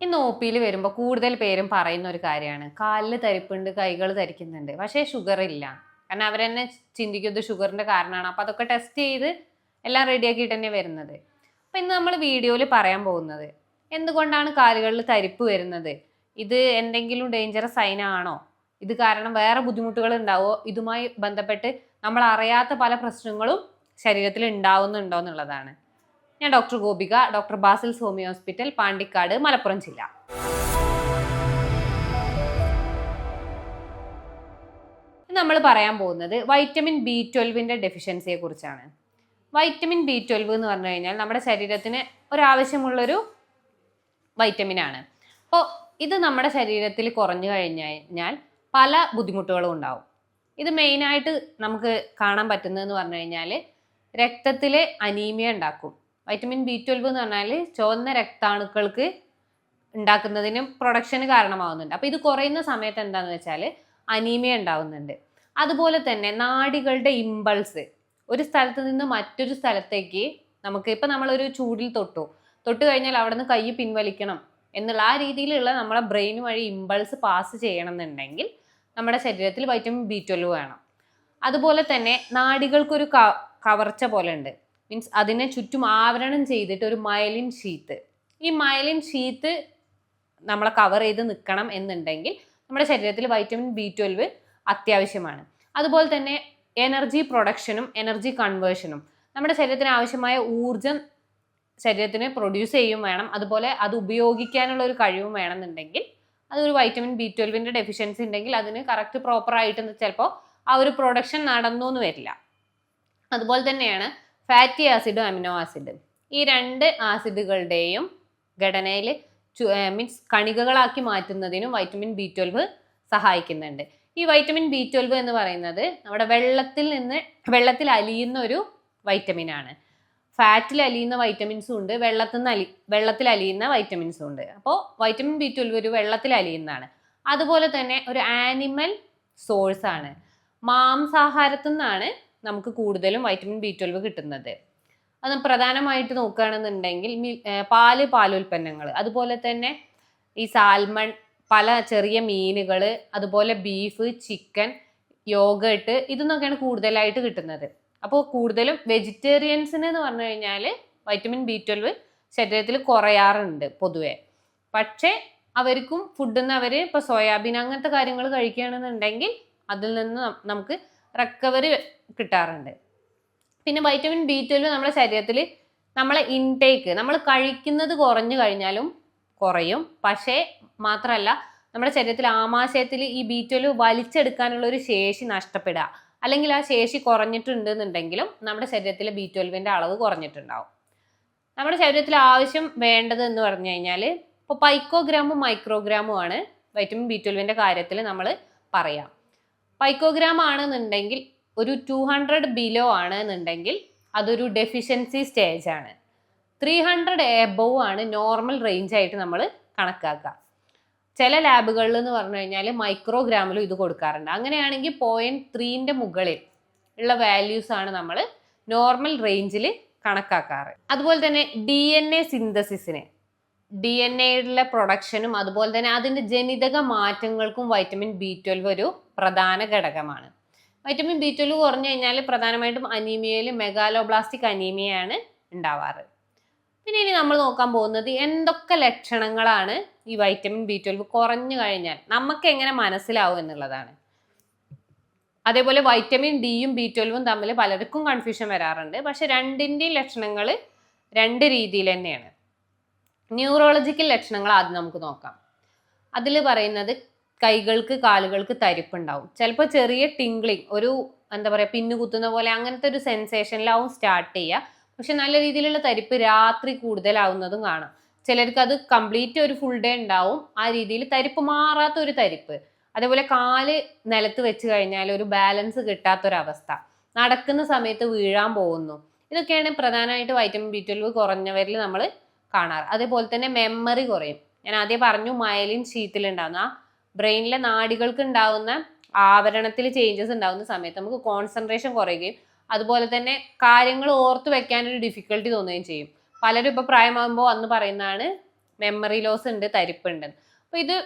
ഇന്ന് ഒ പിയിൽ വരുമ്പോൾ കൂടുതൽ പേരും പറയുന്ന ഒരു കാര്യമാണ്. കാലിൽ തരിപ്പുണ്ട് കൈകൾ തരിക്കുന്നുണ്ട്. പക്ഷേ ഷുഗർ ഇല്ല. കാരണം അവരെന്നെ ചിന്തിക്കുന്നത് ഷുഗറിന്റെ കാരണമാണ്. അപ്പോൾ അതൊക്കെ ടെസ്റ്റ് ചെയ്ത് എല്ലാം റെഡിയാക്കിയിട്ട് തന്നെ വരുന്നത്. അപ്പോൾ ഇന്ന് നമ്മൾ വീഡിയോയിൽ പറയാൻ പോകുന്നത് എന്തുകൊണ്ടാണ് കാലുകളിൽ തരിപ്പ് വരുന്നത്? ഇത് എന്തെങ്കിലും ഡേഞ്ചറസ് സൈൻ ആണോ? ഇത് കാരണം വേറെ ബുദ്ധിമുട്ടുകൾ ഉണ്ടാവോ? ഇതുമായി ബന്ധപ്പെട്ട് നമ്മൾ അറിയാത്ത പല പ്രശ്നങ്ങളും ശരീരത്തിൽ ഉണ്ടാവുന്നുണ്ടോ എന്നുള്ളതാണ്. ഞാൻ doctor Gopika doctor Basil Somi hospital Pandikkad Malappuram ജില്ല. നമ്മൾ പറയാൻ പോകുന്നത് വൈറ്റമിൻ ബി ട്വൽവിന്റെ ഡെഫിഷ്യൻസിയെ കുറിച്ചാണ്. വൈറ്റമിൻ ബി ട്വൽവ് എന്ന് പറഞ്ഞു കഴിഞ്ഞാൽ നമ്മുടെ ശരീരത്തിന് ഒരാവശ്യമുള്ളൊരു വൈറ്റമിനാണ് അപ്പോൾ ഇത് നമ്മുടെ ശരീരത്തിൽ കുറഞ്ഞു കഴിഞ്ഞാൽ പല ബുദ്ധിമുട്ടുകളും ഉണ്ടാവും. ഇത് മെയിനായിട്ട് നമുക്ക് കാണാൻ പറ്റുന്നതെന്ന് പറഞ്ഞു കഴിഞ്ഞാൽ രക്തത്തിലെ അനീമിയ ഉണ്ടാക്കും. വൈറ്റമിൻ ബി ട്വൽവ് എന്ന് പറഞ്ഞാൽ ചുവന്ന രക്താണുക്കൾക്ക് ഉണ്ടാക്കുന്നതിനും പ്രൊഡക്ഷന് കാരണമാവുന്നുണ്ട്. അപ്പോൾ ഇത് കുറയുന്ന സമയത്ത് എന്താണെന്ന് വെച്ചാൽ അനീമിയ ഉണ്ടാവുന്നുണ്ട്. അതുപോലെ തന്നെ നാടികളുടെ ഇമ്പൾസ് ഒരു സ്ഥലത്ത് നിന്ന് മറ്റൊരു സ്ഥലത്തേക്ക് നമുക്ക് ഇപ്പം നമ്മളൊരു ചൂടിൽ തൊട്ടു. തൊട്ട് കഴിഞ്ഞാൽ അവിടെ നിന്ന് കൈ പിൻവലിക്കണം എന്നുള്ള ആ രീതിയിലുള്ള നമ്മളെ ബ്രെയിൻ വഴി ഇമ്പൾസ് പാസ് ചെയ്യണം എന്നുണ്ടെങ്കിൽ നമ്മുടെ ശരീരത്തിൽ വൈറ്റമിൻ ബി ട്വൽവ് വേണം. അതുപോലെ തന്നെ നാടികൾക്കൊരു കവർച്ച പോലെ ഉണ്ട് മീൻസ് അതിനെ ചുറ്റും ആവരണം ചെയ്തിട്ട് ഒരു മയലിൻ ഷീത്ത് ഈ മയലിൻ ഷീത്ത് നമ്മളെ കവർ ചെയ്ത് നിൽക്കണം എന്നുണ്ടെങ്കിൽ നമ്മുടെ ശരീരത്തിൽ വൈറ്റമിൻ ബി ട്വൽവ് അത്യാവശ്യമാണ്. അതുപോലെ തന്നെ എനർജി പ്രൊഡക്ഷനും എനർജി കൺവേർഷനും നമ്മുടെ ശരീരത്തിന് ആവശ്യമായ ഊർജം ശരീരത്തിന് പ്രൊഡ്യൂസ് ചെയ്യും വേണം. അതുപോലെ അത് ഉപയോഗിക്കാനുള്ള ഒരു കഴിവും വേണമെന്നുണ്ടെങ്കിൽ അതൊരു വൈറ്റമിൻ ബി ട്വൽവിന്റെ ഡെഫിഷ്യൻസി ഉണ്ടെങ്കിൽ അതിന് കറക്റ്റ് പ്രോപ്പറായിട്ട് ചിലപ്പോൾ ആ ഒരു പ്രൊഡക്ഷൻ നടന്നു എന്ന് വരില്ല. അതുപോലെ തന്നെയാണ് ഫാറ്റി ആസിഡും അമിനോ ആസിഡും ഈ രണ്ട് ആസിഡുകളുടെയും ഘടനയിൽ മീൻസ് കണികകളാക്കി മാറ്റുന്നതിനും വൈറ്റമിൻ ബി ട്വൽവ് സഹായിക്കുന്നുണ്ട്. ഈ വൈറ്റമിൻ ബി ട്വൽവ് എന്ന് പറയുന്നത് നമ്മുടെ വെള്ളത്തിൽ നിന്ന് വെള്ളത്തിൽ അലിയുന്ന ഒരു വൈറ്റമിൻ ആണ്. ഫാറ്റിൽ അലിയുന്ന വൈറ്റമിൻസും ഉണ്ട് വെള്ളത്തിൽ നിന്ന് അലി വെള്ളത്തിൽ അലിയുന്ന വൈറ്റമിൻസും ഉണ്ട്. അപ്പോൾ വൈറ്റമിൻ ബി ട്വൽവ് ഒരു വെള്ളത്തിൽ അലിയുന്നതാണ്. അതുപോലെ തന്നെ ഒരു ആനിമൽ സോഴ്സ് ആണ്. മാംസാഹാരത്തിൽ നിന്നാണ് നമുക്ക് കൂടുതലും വൈറ്റമിൻ ബി ട്വൽവ് കിട്ടുന്നത്. അത് പ്രധാനമായിട്ട് നോക്കുകയാണെന്നുണ്ടെങ്കിൽ പാൽ പാലുൽപ്പന്നങ്ങൾ അതുപോലെ തന്നെ ഈ സാൽമൺ പല ചെറിയ മീനുകൾ അതുപോലെ ബീഫ് ചിക്കൻ യോഗട്ട് ഇതെന്നൊക്കെയാണ് കൂടുതലായിട്ട് കിട്ടുന്നത്. അപ്പോൾ കൂടുതലും വെജിറ്റേറിയൻസിന് എന്ന് പറഞ്ഞു കഴിഞ്ഞാൽ വൈറ്റമിൻ ബി ട്വൽവ് ശരീരത്തിൽ കുറയാറുണ്ട് പൊതുവെ. പക്ഷേ അവർക്കും ഫുഡിൽ അവർ ഇപ്പോൾ സോയാബീൻ അങ്ങനത്തെ കാര്യങ്ങൾ കഴിക്കുകയാണെന്നുണ്ടെങ്കിൽ അതിൽ നിന്ന് നമുക്ക് റിക്കവറി കിട്ടാറുണ്ട്. പിന്നെ വൈറ്റമിൻ ബി ട്വൽവ് നമ്മുടെ ശരീരത്തിൽ നമ്മളെ ഇൻടേക്ക് നമ്മൾ കഴിക്കുന്നത് കുറഞ്ഞു കഴിഞ്ഞാലും കുറയും. പക്ഷേ മാത്രമല്ല നമ്മുടെ ശരീരത്തിൽ ആമാശയത്തിൽ ഈ ബി ട്വൽവ് വലിച്ചെടുക്കാനുള്ള ഒരു ശേഷി നഷ്ടപ്പെടുക. അല്ലെങ്കിൽ ആ ശേഷി കുറഞ്ഞിട്ടുണ്ട് എന്നുണ്ടെങ്കിലും നമ്മുടെ ശരീരത്തിലെ ബി ട്വൽവിന്റെ അളവ് കുറഞ്ഞിട്ടുണ്ടാവും. നമ്മുടെ ശരീരത്തിൽ ആവശ്യം വേണ്ടത് എന്ന് പറഞ്ഞു കഴിഞ്ഞാൽ ഇപ്പോൾ പൈക്കോഗ്രാമും മൈക്രോഗ്രാമും ആണ് വൈറ്റമിൻ ബി ട്വൽവിന്റെ കാര്യത്തിൽ നമ്മൾ പറയാം. പൈക്കോഗ്രാം ആണെന്നുണ്ടെങ്കിൽ ഒരു ടു ഹൺഡ്രഡ് ബിലോ ആണ് എന്നുണ്ടെങ്കിൽ അതൊരു ഡെഫിഷ്യൻസി സ്റ്റേജ് ആണ്. ത്രീ ഹൺഡ്രഡ് എബവ് ആണ് നോർമൽ റേഞ്ച് ആയിട്ട് നമ്മൾ കണക്കാക്കുക. ചില ലാബുകളിൽ എന്ന് പറഞ്ഞു കഴിഞ്ഞാൽ മൈക്രോഗ്രാമിലും ഇത് കൊടുക്കാറുണ്ട്. അങ്ങനെയാണെങ്കിൽ പോയിന്റ് ത്രീന്റെ മുകളിൽ ഉള്ള വാല്യൂസ് ആണ് നമ്മൾ നോർമൽ റേഞ്ചിൽ കണക്കാക്കാറ്. അതുപോലെ തന്നെ ഡി എൻ എ സിന്തസിസിന് ഡി എൻ എയിലെ പ്രൊഡക്ഷനും അതുപോലെ തന്നെ അതിന്റെ ജനിതക മാറ്റങ്ങൾക്കും വൈറ്റമിൻ ബി ട്വൽവ് ഒരു പ്രധാന ഘടകമാണ്. വൈറ്റമിൻ ബി ട്വൽവ് കുറഞ്ഞു കഴിഞ്ഞാൽ പ്രധാനമായിട്ടും അനീമിയയിൽ മെഗാലോബ്ലാസ്റ്റിക് അനീമിയയാണ് ഉണ്ടാവാറ്. പിന്നെ ഇനി നമ്മൾ നോക്കാൻ പോകുന്നത് എന്തൊക്കെ ലക്ഷണങ്ങളാണ് ഈ വൈറ്റമിൻ ബി ട്വൽവ് കുറഞ്ഞു കഴിഞ്ഞാൽ നമുക്ക് എങ്ങനെ മനസ്സിലാവും എന്നുള്ളതാണ്. അതേപോലെ വൈറ്റമിൻ ഡിയും ബി ട്വൽവും തമ്മിൽ പലർക്കും കൺഫ്യൂഷൻ വരാറുണ്ട്. പക്ഷെ രണ്ടിന്റെയും ലക്ഷണങ്ങൾ രണ്ട് രീതിയിൽ തന്നെയാണ്. ന്യൂറോളജിക്കൽ ലക്ഷണങ്ങൾ ആദ്യം നമുക്ക് നോക്കാം. അതിൽ പറയുന്നത് കൈകൾക്ക് കാലുകൾക്ക് തരിപ്പുണ്ടാവും. ചിലപ്പോൾ ചെറിയ ടിംഗ്ലിങ് ഒരു എന്താ പറയുക പിന്നു കുത്തുന്ന പോലെ അങ്ങനത്തെ ഒരു സെൻസേഷനിലാവും സ്റ്റാർട്ട് ചെയ്യുക. പക്ഷെ നല്ല രീതിയിലുള്ള തരിപ്പ് രാത്രി കൂടുതലാവുന്നതും കാണാം. ചിലർക്ക് അത് കംപ്ലീറ്റ് ഒരു ഫുൾ ഡേ ഉണ്ടാവും. ആ രീതിയിൽ തരിപ്പ് മാറാത്ത ഒരു തരിപ്പ്. അതേപോലെ കാൽ നിലത്ത് വെച്ച് കഴിഞ്ഞാൽ ഒരു ബാലൻസ് കിട്ടാത്തൊരവസ്ഥ. നടക്കുന്ന സമയത്ത് വീഴാൻ പോകുന്നു. ഇതൊക്കെയാണ് പ്രധാനമായിട്ട് വൈറ്റമിൻ ബി ട്വൽവ് കുറഞ്ഞവരിൽ നമ്മൾ കാണാറ്. അതേപോലെ തന്നെ മെമ്മറി കുറയും. ഞാൻ ആദ്യം പറഞ്ഞു മയലിൻ ഷീറ്റിലുണ്ടാവുന്ന ആ ബ്രെയിനിലെ നാടികൾക്ക് ഉണ്ടാവുന്ന ആവരണത്തിൽ ചേഞ്ചസ് ഉണ്ടാകുന്ന സമയത്ത് നമുക്ക് കോൺസെൻട്രേഷൻ കുറയുകയും അതുപോലെ തന്നെ കാര്യങ്ങൾ ഓർത്ത് വെക്കാനൊരു ഡിഫിക്കൽട്ടി തോന്നുകയും ചെയ്യും. പലരും ഇപ്പോൾ പ്രായമാകുമ്പോൾ അന്ന് പറയുന്നതാണ് മെമ്മറി ലോസ് ഉണ്ട് തരിപ്പുണ്ട് അപ്പോൾ ഇത്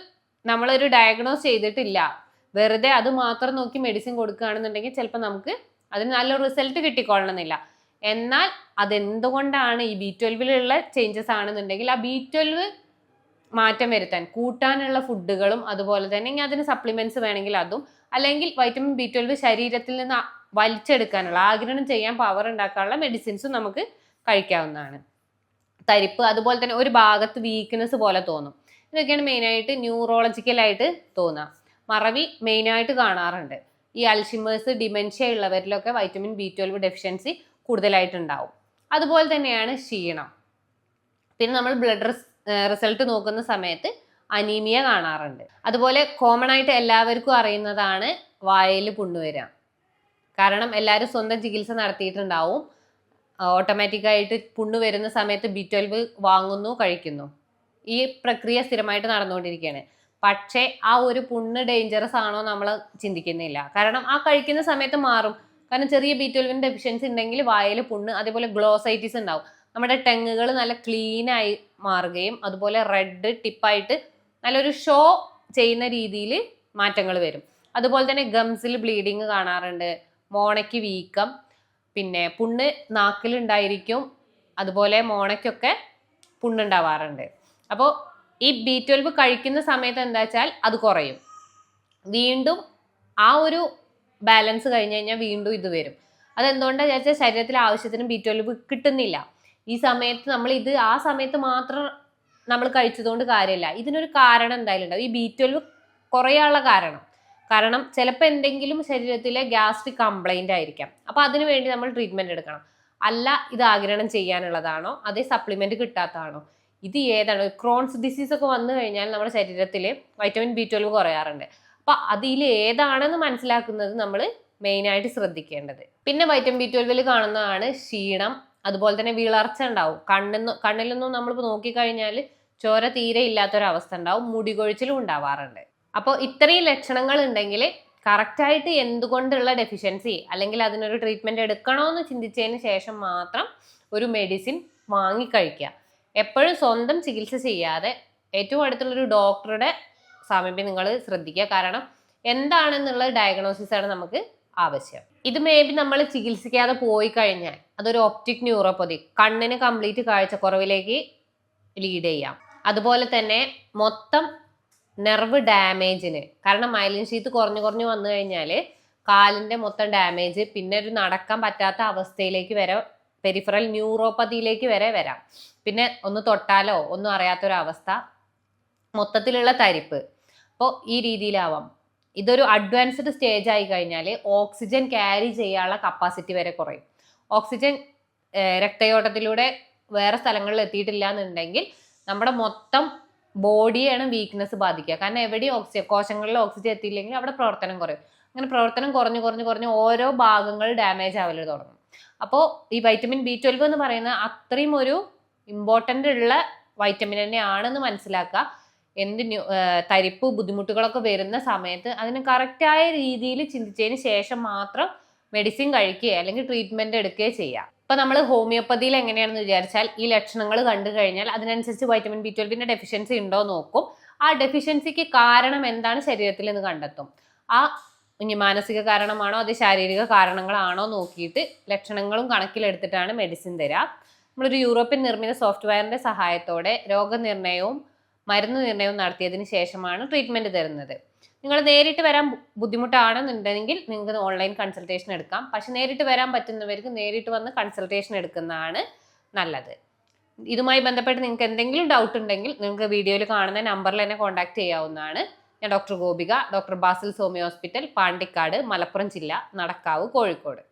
നമ്മളൊരു ഡയഗ്നോസ് ചെയ്തിട്ടില്ല. വെറുതെ അത് മാത്രം നോക്കി മെഡിസിൻ കൊടുക്കുകയാണെന്നുണ്ടെങ്കിൽ ചിലപ്പോൾ നമുക്ക് അതിന് നല്ല റിസൾട്ട് കിട്ടിക്കൊള്ളണമെന്നില്ല. എന്നാൽ അതെന്തുകൊണ്ടാണ് ഈ ബി ട്വൽവിലുള്ള ചേഞ്ചസ് ആണെന്നുണ്ടെങ്കിൽ ആ ബി ട്വൽവ് മാറ്റം വരുത്താൻ കൂട്ടാനുള്ള ഫുഡുകളും അതുപോലെ തന്നെ ഇനി അതിന് സപ്ലിമെന്റ്സ് വേണമെങ്കിൽ അതും അല്ലെങ്കിൽ വൈറ്റമിൻ ബി ട്വൽവ് ശരീരത്തിൽ നിന്ന് വലിച്ചെടുക്കാനുള്ള ആഗിരണം ചെയ്യാൻ പവർ ഉണ്ടാക്കാനുള്ള മെഡിസിൻസും നമുക്ക് കഴിക്കാവുന്നതാണ്. തരിപ്പ് അതുപോലെ തന്നെ ഒരു ഭാഗത്ത് വീക്ക്നെസ് പോലെ തോന്നും. ഇതൊക്കെയാണ് മെയിനായിട്ട് ന്യൂറോളജിക്കലായിട്ട് തോന്നുക മറവി മെയിനായിട്ട് കാണാറുണ്ട്. ഈ അൽഷിമേഴ്സ് ഡിമെൻഷ്യ ഉള്ളവരിലൊക്കെ വൈറ്റമിൻ ബി ട്വൽവ് ഡെഫിഷ്യൻസി കൂടുതലായിട്ടുണ്ടാവും. അതുപോലെ തന്നെയാണ് ക്ഷീണം. പിന്നെ നമ്മൾ ബ്ലഡ് റിസൾട്ട് നോക്കുന്ന സമയത്ത് അനീമിയ കാണാറുണ്ട്. അതുപോലെ കോമൺ ആയിട്ട് എല്ലാവർക്കും അറിയുന്നതാണ് വായിൽ പുണ്ണ് വരിക കാരണം എല്ലാവരും സ്വന്തം ചികിത്സ നടത്തിയിട്ടുണ്ടാവും. ഓട്ടോമാറ്റിക്കായിട്ട് പുണ്ണു വരുന്ന സമയത്ത് ബി ട്വൽവ് വാങ്ങുന്നു കഴിക്കുന്നു. ഈ പ്രക്രിയ സ്ഥിരമായിട്ട് നടന്നുകൊണ്ടിരിക്കുകയാണ്. പക്ഷേ ആ ഒരു പുണ്ണ് ഡേഞ്ചറസ് ആണോ നമ്മൾ ചിന്തിക്കുന്നില്ല. കാരണം ആ കഴിക്കുന്ന സമയത്ത് മാറും. കാരണം ചെറിയ ബി ട്വൽവിന് ഡെഫിഷ്യൻസി ഉണ്ടെങ്കിൽ വായിൽ പുണ്ണ് അതേപോലെ ഗ്ലോസൈറ്റിസ് ഉണ്ടാവും. നമ്മുടെ ടെങ്ങുകൾ നല്ല ക്ലീൻ ആയി മാറുകയും അതുപോലെ റെഡ് ടിപ്പായിട്ട് നല്ലൊരു ഷോ ചെയ്യുന്ന രീതിയിൽ മാറ്റങ്ങൾ വരും. അതുപോലെ തന്നെ ഗംസിൽ ബ്ലീഡിങ് കാണാറുണ്ട്. മോണയ്ക്ക് വീക്കം പിന്നെ പുണ്ണ് നാക്കിലുണ്ടായിരിക്കും അതുപോലെ മോണയ്ക്കൊക്കെ പുണ്ണുണ്ടാവാറുണ്ട് അപ്പോൾ ഈ ബി ട്വൽവ് കഴിക്കുന്ന സമയത്ത് എന്താ വെച്ചാൽ അത് കുറയും. വീണ്ടും ആ ഒരു ബാലൻസ് കഴിഞ്ഞ് കഴിഞ്ഞാൽ വീണ്ടും ഇത് വരും. അതെന്തുകൊണ്ടാണെന്ന് വെച്ചാൽ ശരീരത്തിൽ ആവശ്യത്തിന് ബി ട്വൽവ് കിട്ടുന്നില്ല. ഈ സമയത്ത് നമ്മൾ ഇത് ആ സമയത്ത് മാത്രം നമ്മൾ കഴിച്ചതുകൊണ്ട് കാര്യമില്ല. ഇതിനൊരു കാരണം എന്തായാലും ഉണ്ടാവും. ഈ ബി ട്വൽവ് കുറയാനുള്ള കാരണം. കാരണം ചിലപ്പോൾ എന്തെങ്കിലും ശരീരത്തിലെ ഗ്യാസ്ട്രിക് കംപ്ലൈന്റ് ആയിരിക്കാം. അപ്പോൾ അതിനു വേണ്ടി നമ്മൾ ട്രീറ്റ്മെന്റ് എടുക്കണം. അല്ല ഇത് ആഗിരണം ചെയ്യാനുള്ളതാണോ? അതേ സപ്ലിമെന്റ് കിട്ടാത്തതാണോ? ഇത് ഏതാണ്? ക്രോൺസ് ഡിസീസ് ഒക്കെ വന്നു കഴിഞ്ഞാൽ നമ്മുടെ ശരീരത്തിൽ വൈറ്റമിൻ ബി ട്വൽവ് കുറയാറുണ്ട്. അപ്പോൾ അതിൽ ഏതാണെന്ന് മനസ്സിലാക്കുന്നത് നമ്മൾ മെയിനായിട്ട് ശ്രദ്ധിക്കേണ്ടത്. പിന്നെ വൈറ്റമിൻ ബി ട്വൽവിൽ കാണുന്നതാണ് ക്ഷീണം അതുപോലെ തന്നെ വിളർച്ച ഉണ്ടാവും. കണ്ണിന്ന് കണ്ണിലൊന്നും നമ്മളിപ്പോൾ നോക്കിക്കഴിഞ്ഞാൽ ചോര തീരെ ഇല്ലാത്തൊരവസ്ഥ ഉണ്ടാവും. മുടികൊഴിച്ചിലും ഉണ്ടാവാറുണ്ട്. അപ്പോൾ ഇത്രയും ലക്ഷണങ്ങൾ ഉണ്ടെങ്കിൽ കറക്റ്റായിട്ട് എന്തുകൊണ്ടുള്ള ഡെഫിഷ്യൻസി അല്ലെങ്കിൽ അതിനൊരു ട്രീറ്റ്മെന്റ് എടുക്കണോ എന്ന് ചിന്തിച്ചതിന് ശേഷം മാത്രം ഒരു മെഡിസിൻ വാങ്ങിക്കഴിക്കുക എപ്പോഴും സ്വന്തം ചികിത്സ ചെയ്യാതെ ഏറ്റവും അടുത്തുള്ളൊരു ഡോക്ടറുടെ സാമീപ്യം നിങ്ങൾ ശ്രദ്ധിക്കുക. കാരണം എന്താണെന്നുള്ള ഡയഗ്നോസിസ് ആണ് നമുക്ക് ആവശ്യം. ഇത് മേ ബി നമ്മൾ ചികിത്സിക്കാതെ പോയി കഴിഞ്ഞാൽ അതൊരു ഒപ്റ്റിക് ന്യൂറോപ്പതി കണ്ണിന് കംപ്ലീറ്റ് കാഴ്ചക്കുറവിലേക്ക് ലീഡ് ചെയ്യാം. അതുപോലെ തന്നെ മൊത്തം നെർവ് ഡാമേജിന് കാരണം മൈലിൻ ഷീത്ത് കുറഞ്ഞു കുറഞ്ഞു വന്നു കഴിഞ്ഞാൽ കാലിന്റെ മൊത്തം ഡാമേജ് പിന്നെ ഒരു നടക്കാൻ പറ്റാത്ത അവസ്ഥയിലേക്ക് വരെ പെരിഫറൽ ന്യൂറോപ്പതിയിലേക്ക് വരെ വരാം. പിന്നെ ഒന്ന് തൊട്ടാലോ ഒന്നും അറിയാത്തൊരവസ്ഥ മൊത്തത്തിലുള്ള തരിപ്പ്. അപ്പോൾ ഈ രീതിയിലാവാം. ഇതൊരു അഡ്വാൻസ്ഡ് സ്റ്റേജ് ആയി കഴിഞ്ഞാൽ ഓക്സിജൻ ക്യാരി ചെയ്യാനുള്ള കപ്പാസിറ്റി വരെ കുറയും. ഓക്സിജൻ രക്തയോട്ടത്തിലൂടെ വേറെ സ്ഥലങ്ങളിൽ എത്തിയിട്ടില്ല എന്നുണ്ടെങ്കിൽ നമ്മുടെ മൊത്തം ബോഡിയാണ് വീക്ക്നെസ് ബാധിക്കുക. കാരണം എവിടെയും ഓക്സിജൻ കോശങ്ങളിൽ ഓക്സിജൻ എത്തിയില്ലെങ്കിൽ അവിടെ പ്രവർത്തനം കുറയും. അങ്ങനെ പ്രവർത്തനം കുറഞ്ഞു കുറഞ്ഞു കുറഞ്ഞ് ഓരോ ഭാഗങ്ങൾ ഡാമേജ് ആവൽ തുടങ്ങും. അപ്പോൾ ഈ വൈറ്റമിൻ ബി ട്വൽവ് എന്ന് പറയുന്ന അത്രയും ഒരു ഇമ്പോർട്ടന്റ് ഉള്ള വൈറ്റമിൻ തന്നെയാണെന്ന് മനസ്സിലാക്കുക. എന്ത് തരിപ്പ് ബുദ്ധിമുട്ടുകളൊക്കെ വരുന്ന സമയത്ത് അതിന് കറക്റ്റായ രീതിയിൽ ചിന്തിച്ചതിന് ശേഷം മാത്രം മെഡിസിൻ കഴിക്കുക അല്ലെങ്കിൽ ട്രീറ്റ്മെന്റ് എടുക്കുകയോ ചെയ്യുക ഇപ്പൊ നമ്മൾ ഹോമിയോപ്പതിയിൽ എങ്ങനെയാണെന്ന് വിചാരിച്ചാൽ ഈ ലക്ഷണങ്ങൾ കണ്ടു കഴിഞ്ഞാൽ അതിനനുസരിച്ച് വൈറ്റമിൻ ബി ട്വൽവിന്റെ ഡെഫിഷ്യൻസി ഉണ്ടോ നോക്കും. ആ ഡെഫിഷ്യൻസിക്ക് കാരണം എന്താണ് ശരീരത്തിൽ എന്ന് കണ്ടെത്തും? ആ ഇനി മാനസിക കാരണമാണോ അത് ശാരീരിക കാരണങ്ങളാണോ നോക്കിയിട്ട് ലക്ഷണങ്ങളും കണക്കിലെടുത്തിട്ടാണ് മെഡിസിൻ തരാം. നമ്മളൊരു യൂറോപ്യൻ നിർമ്മിത സോഫ്റ്റ്വെയറിന്റെ സഹായത്തോടെ രോഗനിർണയവും മരുന്ന് നിർണയവും നടത്തിയതിന് ശേഷമാണ് ട്രീറ്റ്മെന്റ് തരുന്നത്. നിങ്ങൾ നേരിട്ട് വരാൻ ബുദ്ധിമുട്ടാണെന്നുണ്ടെങ്കിൽ നിങ്ങൾക്ക് ഓൺലൈൻ കൺസൾട്ടേഷൻ എടുക്കാം. പക്ഷെ നേരിട്ട് വരാൻ പറ്റുന്നവർക്ക് നേരിട്ട് വന്ന് കൺസൾട്ടേഷൻ എടുക്കുന്നതാണ് നല്ലത്. ഇതുമായി ബന്ധപ്പെട്ട് നിങ്ങൾക്ക് എന്തെങ്കിലും ഡൗട്ട് ഉണ്ടെങ്കിൽ നിങ്ങൾക്ക് വീഡിയോയിൽ കാണുന്ന നമ്പറിൽ എന്നെ കോൺടാക്ട് ചെയ്യാവുന്നതാണ്. ഞാൻ doctor Gopika doctor Basil Somy hospital Pandikkad Malappuram ജില്ല നടക്കാവ് കോഴിക്കോട്.